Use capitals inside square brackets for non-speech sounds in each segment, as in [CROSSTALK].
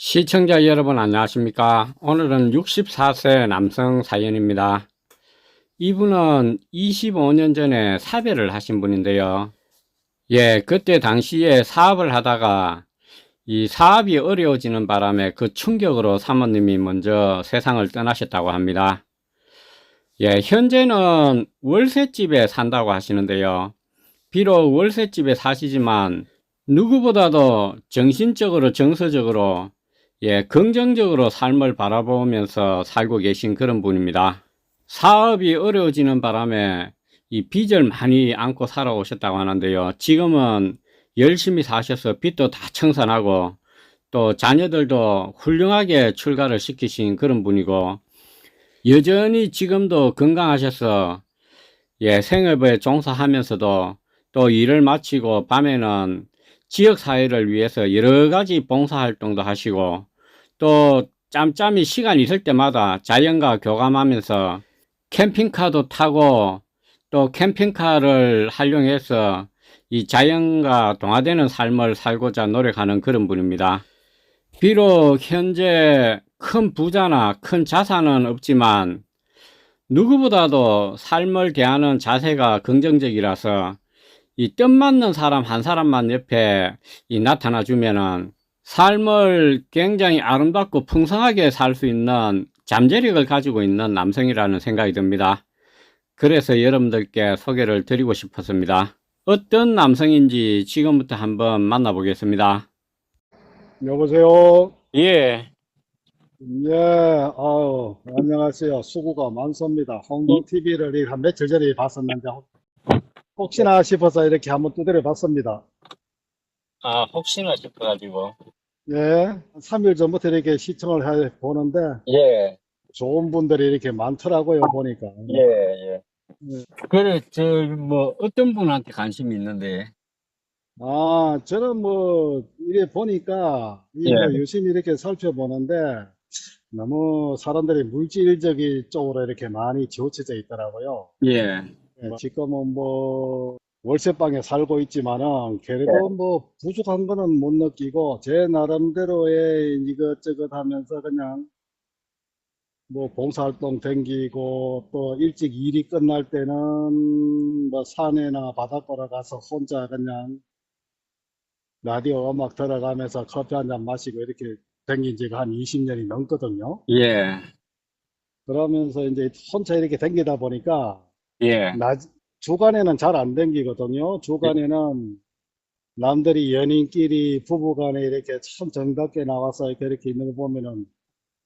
시청자 여러분 안녕하십니까? 오늘은 64세 남성 사연입니다. 이분은 25년 전에 사별을 하신 분인데요. 예, 그때 당시에 사업을 하다가 이 사업이 어려워지는 바람에 그 충격으로 사모님이 먼저 세상을 떠나셨다고 합니다. 예, 현재는 월세집에 산다고 하시는데요. 비록 월세집에 사시지만 누구보다도 정신적으로 정서적으로 예, 긍정적으로 삶을 바라보면서 살고 계신 그런 분입니다. 사업이 어려워지는 바람에 이 빚을 많이 안고 살아오셨다고 하는데요. 지금은 열심히 사셔서 빚도 다 청산하고 또 자녀들도 훌륭하게 출가를 시키신 그런 분이고 여전히 지금도 건강하셔서 예, 생업에 종사하면서도 또 일을 마치고 밤에는 지역 사회를 위해서 여러 가지 봉사 활동도 하시고 또 짬짬이 시간 있을 때마다 자연과 교감하면서 캠핑카도 타고 또 캠핑카를 활용해서 이 자연과 동화되는 삶을 살고자 노력하는 그런 분입니다. 비록 현재 큰 부자나 큰 자산은 없지만 누구보다도 삶을 대하는 자세가 긍정적이라서 이 뜻 맞는 사람 한 사람만 옆에 이 나타나 주면은 삶을 굉장히 아름답고 풍성하게 살 수 있는 잠재력을 가지고 있는 남성이라는 생각이 듭니다. 그래서 여러분들께 소개를 드리고 싶었습니다. 어떤 남성인지 지금부터 한번 만나보겠습니다. 여보세요. 예, 예, 아유, 안녕하세요. 수고가 많습니다. 홍동 TV를 이한 며칠 전에 봤었는데, 혹시나 싶어서 이렇게 한번 두드려 봤습니다. 아, 혹시나 싶어가지고. 예, 3일 전부터 이렇게 시청을 해 보는데, 예, 좋은 분들이 이렇게 많더라고요, 보니까. 예, 예. 예. 그래, 저, 뭐, 어떤 분한테 관심이 있는데. 아, 저는 뭐, 이래 보니까, 이 예. 뭐 열심히 이렇게 살펴보는데, 너무 사람들이 물질적인 쪽으로 이렇게 많이 치우쳐져 있더라고요. 예, 예, 지금은 뭐 월세방에 살고 있지만은 그래도 뭐 부족한 거는 못 느끼고 제 나름대로의 이것저것 하면서 그냥 뭐 봉사활동 댕기고 또 일찍 일이 끝날 때는 뭐 산에나 바닷가로 가서 혼자 그냥 라디오 음악 들어가면서 커피 한 잔 마시고 이렇게 댕긴 지가 한 20년이 넘거든요. 예, 그러면서 이제 혼자 이렇게 댕기다 보니까 예, 낮, 주간에는 잘 안 댕기거든요. 주간에는 남들이 연인끼리 부부간에 이렇게 참 정답게 나와서 이렇게, 이렇게 있는 거 보면은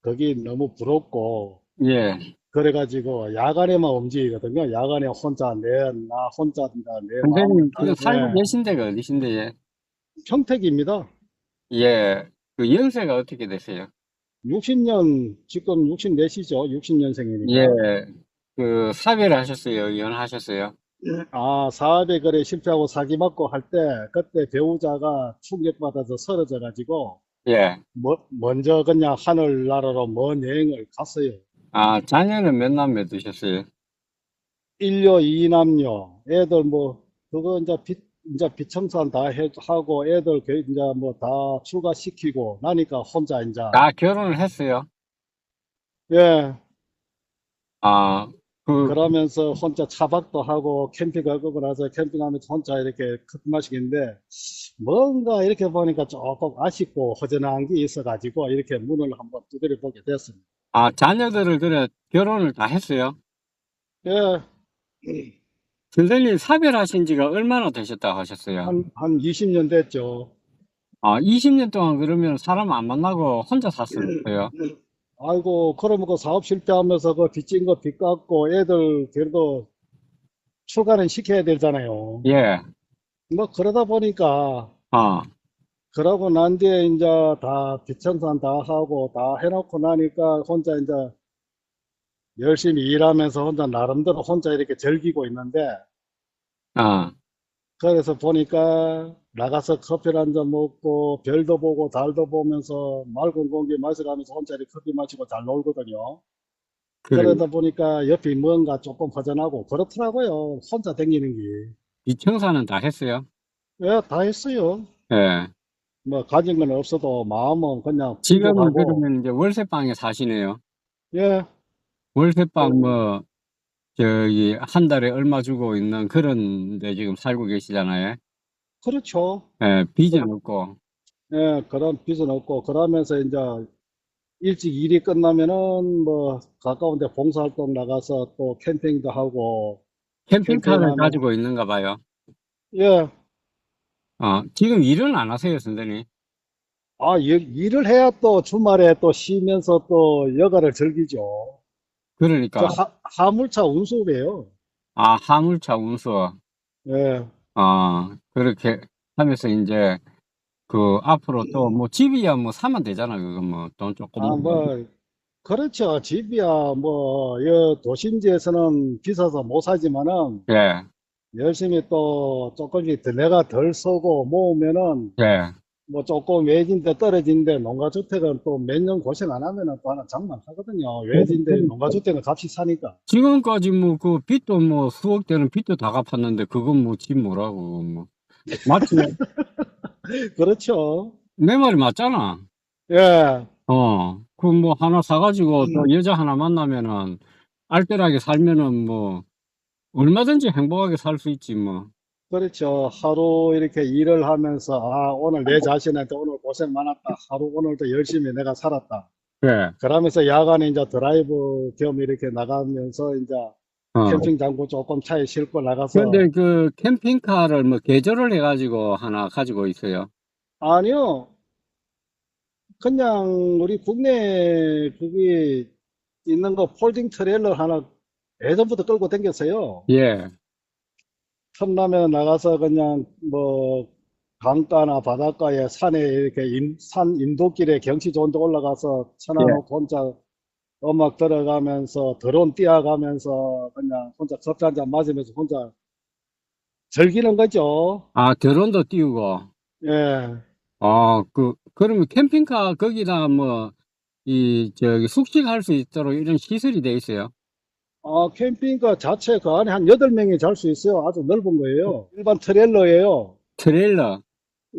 거기 너무 부럽고 예. 그래가지고 야간에만 움직이거든요. 야간에 혼자 내, 나 혼자 내 선생님, 마음 지금 살고 네. 계신 데 가 어디신데? 평택입니다. 예, 그 연세가 어떻게 되세요? 60년, 지금 64시죠. 60년생이니까. 예, 그, 사별을 하셨어요? 이혼하셨어요? 아, 사업에 그래 실패하고 사기 맞고 할 때, 그때 배우자가 충격받아서 쓰러져 가지고, 예. 뭐, 먼저 그냥 하늘나라로 먼 여행을 갔어요. 아, 자녀는 몇 남매 두셨어요? 일녀 이남녀 애들 뭐 그거 이제 빚 이제 빚청산 다 해, 하고 애들 교- 이제 뭐 다 출가시키고 나니까 혼자 이제 다 결혼을 했어요? 예 아, 그, 그러면서 혼자 차박도 하고 캠핑 가고 나서 캠핑하면서 혼자 이렇게 커피 마시는데 뭔가 이렇게 보니까 조금 아쉽고 허전한 게 있어가지고 이렇게 문을 한번 두드려 보게 됐습니다. 아, 자녀들을 그래, 결혼을 다 했어요? 예, 선생님 사별하신 지가 얼마나 되셨다고 하셨어요? 한, 한 20년 됐죠. 아, 20년 동안 그러면 사람 안 만나고 혼자 샀어요? 아이고, 그러면 그 사업 실패하면서 그 빚진 거 빚 갚고 애들 그래도 출가는 시켜야 되잖아요. 예, 뭐 그러다 보니까 아, 그러고 난 뒤에 이제 다 빚청산 다 하고 다 해놓고 나니까 혼자 이제 열심히 일하면서 혼자 나름대로 혼자 이렇게 즐기고 있는데 아, 그래서 보니까 나가서 커피를 한 잔 먹고 별도 보고 달도 보면서 맑은 공기 마시면서 혼자 이렇게 커피 마시고 잘 놀거든요. 그래. 그러다 보니까 옆이 뭔가 조금 허전하고 그렇더라고요. 혼자 다니는 게. 이 청사는 다 했어요? 예, 다 했어요. 예. 뭐 가진 건 없어도 마음은 그냥 지금은 풍족하고 그러면 이제 월세방에 사시네요. 예, 월세방 뭐 저기 한 달에 얼마 주고 있는 그런 데 지금 살고 계시잖아요. 그렇죠. 예, 빚은 없고. 예, 그런 빚은 없고 그러면서 이제 일찍 일이 끝나면은 뭐 가까운 데 봉사활동 나가서 또 캠핑도 하고 캠핑카를 캠핑하면- 가지고 있는가 봐요. 예, 어, 지금 일은 안 하세요, 선생님? 아, 일, 일을 해야 또 주말에 또 쉬면서 또 여가를 즐기죠. 그러니까, 저 하, 화물차 운수업이에요. 아, 화물차 운수, 예, 어, 그렇게 하면서 이제, 그, 앞으로 또 뭐 집이야 뭐 사면 되잖아, 그거 뭐, 돈 조금. 아, 뭐, 그렇죠. 집이야, 뭐, 여 도심지에서는 비싸서 못 사지만은 예, 열심히 또 조금씩 더 내가 덜 쓰고 모으면은 예. 뭐 조금 외진데 떨어진데 농가주택은 또 몇 년 고생 안 하면은 또 하나 장만 하거든요. 외진데 농가주택은 값이 사니까. 지금까지 뭐 그 빚도 뭐 수억 되는 빚도 다 갚았는데, 그건 뭐 집 뭐라고, 뭐. [LAUGHS] 맞지? 그렇죠. 내 말이 맞잖아. 예, 어, 그 뭐 하나 사가지고 음. 또 여자 하나 만나면은 알뜰하게 살면은 뭐 얼마든지 행복하게 살 수 있지 뭐. 그렇죠. 하루 이렇게 일을 하면서, 아, 오늘 내 자신한테 오늘 고생 많았다. 하루 오늘도 열심히 내가 살았다. 그래. 그러면서 야간에 이제 드라이브 겸 이렇게 나가면서 이제 어. 캠핑 장구 조금 차에 싣고 나가서 근데 그 캠핑카를 뭐 개조를 해가지고 하나 가지고 있어요. 아니요. 그냥 우리 국내 그게 있는 거 폴딩 트레일러 하나 예전부터 끌고 다녔어요. 예. 틈나면 나가서 그냥 뭐 강가나 바닷가에 산에 이렇게 인, 산 인도길에 경치 좋은 데 올라가서 쳐놔놓고 혼자 음악 들어가면서 드론 띄워가면서 그냥 혼자 커피 한 잔 마시면서 혼자 즐기는 거죠. 아, 드론도 띄우고. 예. 어, 그, 그러면 캠핑카 거기다 뭐, 이, 저기, 숙식할 수 있도록 이런 시설이 돼 있어요. 아, 캠핑카 자체 그 안에 한 8명이 잘 수 있어요. 아주 넓은 거예요. 일반 트레일러예요. 트레일러.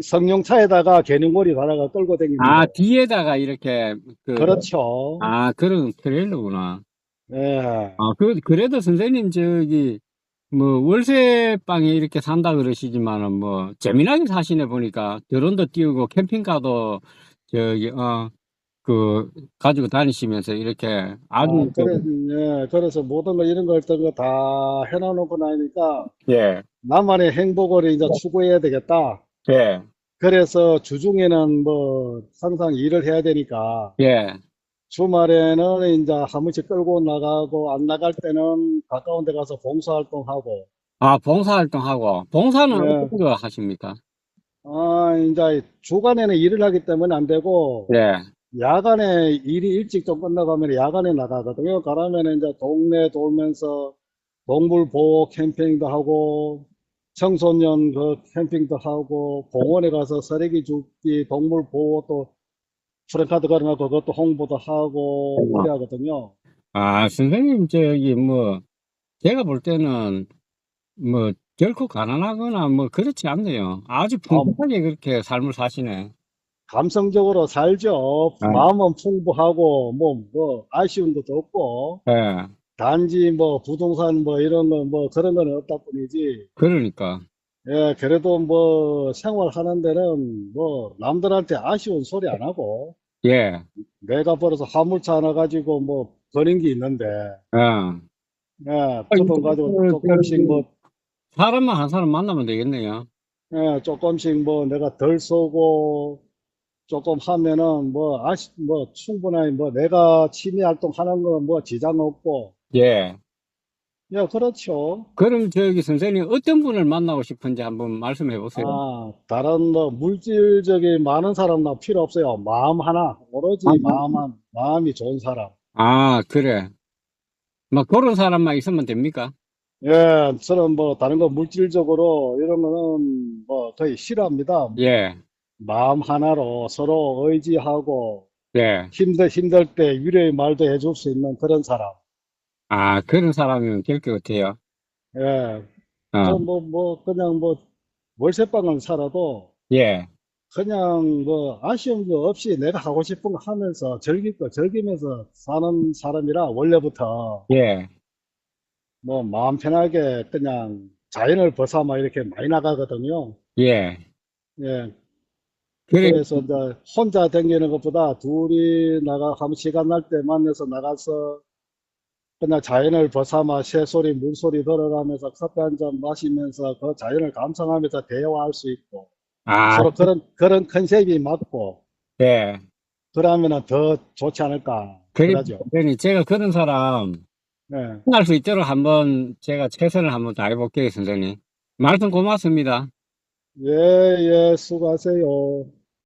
성룡차에다가 개능고리 달아가 끌고 다닙니다. 아, 뒤에다가 이렇게, 그, 그렇죠. 아, 그런 트레일러구나. 예. 아, 그, 그래도 선생님, 저기, 뭐, 월세 방에 이렇게 산다 그러시지만은, 뭐, 재미나게 사시네 보니까, 드론도 띄우고, 캠핑카도, 저기, 어, 그, 가지고 다니시면서 이렇게 아, 아주, 그래, 예. 그래서 모든 거 이런 걸다 해놔놓고 나니까 예, 나만의 행복을 이제 추구해야 되겠다. 예, 그래서 주중에는 뭐 항상 일을 해야 되니까 예. 주말에는 이제 한 번씩 끌고 나가고 안 나갈 때는 가까운 데 가서 봉사활동하고 아, 봉사활동하고, 봉사는 예. 어떤 거 하십니까? 아, 이제 주간에는 일을 하기 때문에 안 되고 예, 야간에 일이 일찍 좀 끝나가면 야간에 나가거든요. 그러면 이제 동네 돌면서 동물 보호 캠핑도 하고 청소년 그 캠핑도 하고 공원에 가서 쓰레기 줍기 동물 보호 또 프랜카드 걸어놓고 그것도 홍보도 하고. 그래 하거든요. 아, 선생님, 저기, 뭐, 제가 볼 때는, 뭐, 결코 가난하거나, 뭐, 그렇지 않네요. 아주 풍부하게 그렇게 삶을 사시네. 감성적으로 살죠. 아. 마음은 풍부하고 뭐 뭐 아쉬운 것도 없고 예, 단지 뭐 부동산 뭐 이런 거 뭐 그런 건 없다 뿐이지. 그러니까. 예, 그래도 뭐 생활하는 데는 뭐 남들한테 아쉬운 소리 안 하고 예, 내가 벌어서 화물차 하나 가지고 뭐 버린 게 있는데 어. 예, 그돈 가지고 그, 조금씩 뭐 사람만 한 사람 만나면 되겠네요. 예, 조금씩 뭐 내가 덜 쏘고 조금 하면은 뭐 아시 뭐 충분히 뭐 내가 취미 활동 하는 거 뭐 지장 없고 예. 예, 그렇죠. 그럼 저기 선생님 어떤 분을 만나고 싶은지 한번 말씀해 보세요. 아, 다른 뭐 물질적인 많은 사람 나 필요 없어요. 마음 하나, 오로지 아, 마음 한, 마음이 좋은 사람. 아, 그래. 뭐 그런 사람만 있으면 됩니까? 예, 저는 뭐 다른 거 물질적으로 이런 거는 뭐 거의 싫어합니다. 예, 마음 하나로 서로 의지하고 예. 힘들 힘들 때 위로의 말도 해줄 수 있는 그런 사람. 아, 그런 사람이면 될 것 같아요. 예, 어, 저뭐뭐 그냥 뭐 월세방을 살아도 예, 그냥 뭐 아쉬운 거 없이 내가 하고 싶은 거 하면서 즐길 거 즐기면서 사는 사람이라 원래부터 예. 뭐 마음 편하게 그냥 자연을 벗어나 이렇게 많이 나가거든요. 예. 예. 그래, 그래서 이제 혼자 다니는 것보다 둘이 나가 한 시간 날 때 만나서 나가서 그냥 자연을 벗어나 새소리, 물소리 들어가면서 커피 한 잔 마시면서 그 자연을 감상하면서 대화할 수 있고 아, 서로 그런 그런 컨셉이 맞고 예. 그러면은 더 좋지 않을까 그래, 그러죠. 선생님, 제가 그런 사람 네. 할수 있도록 한번 제가 최선을 한번 다해볼게요, 선생님. 말씀 고맙습니다. 예, 예, 수고하세요.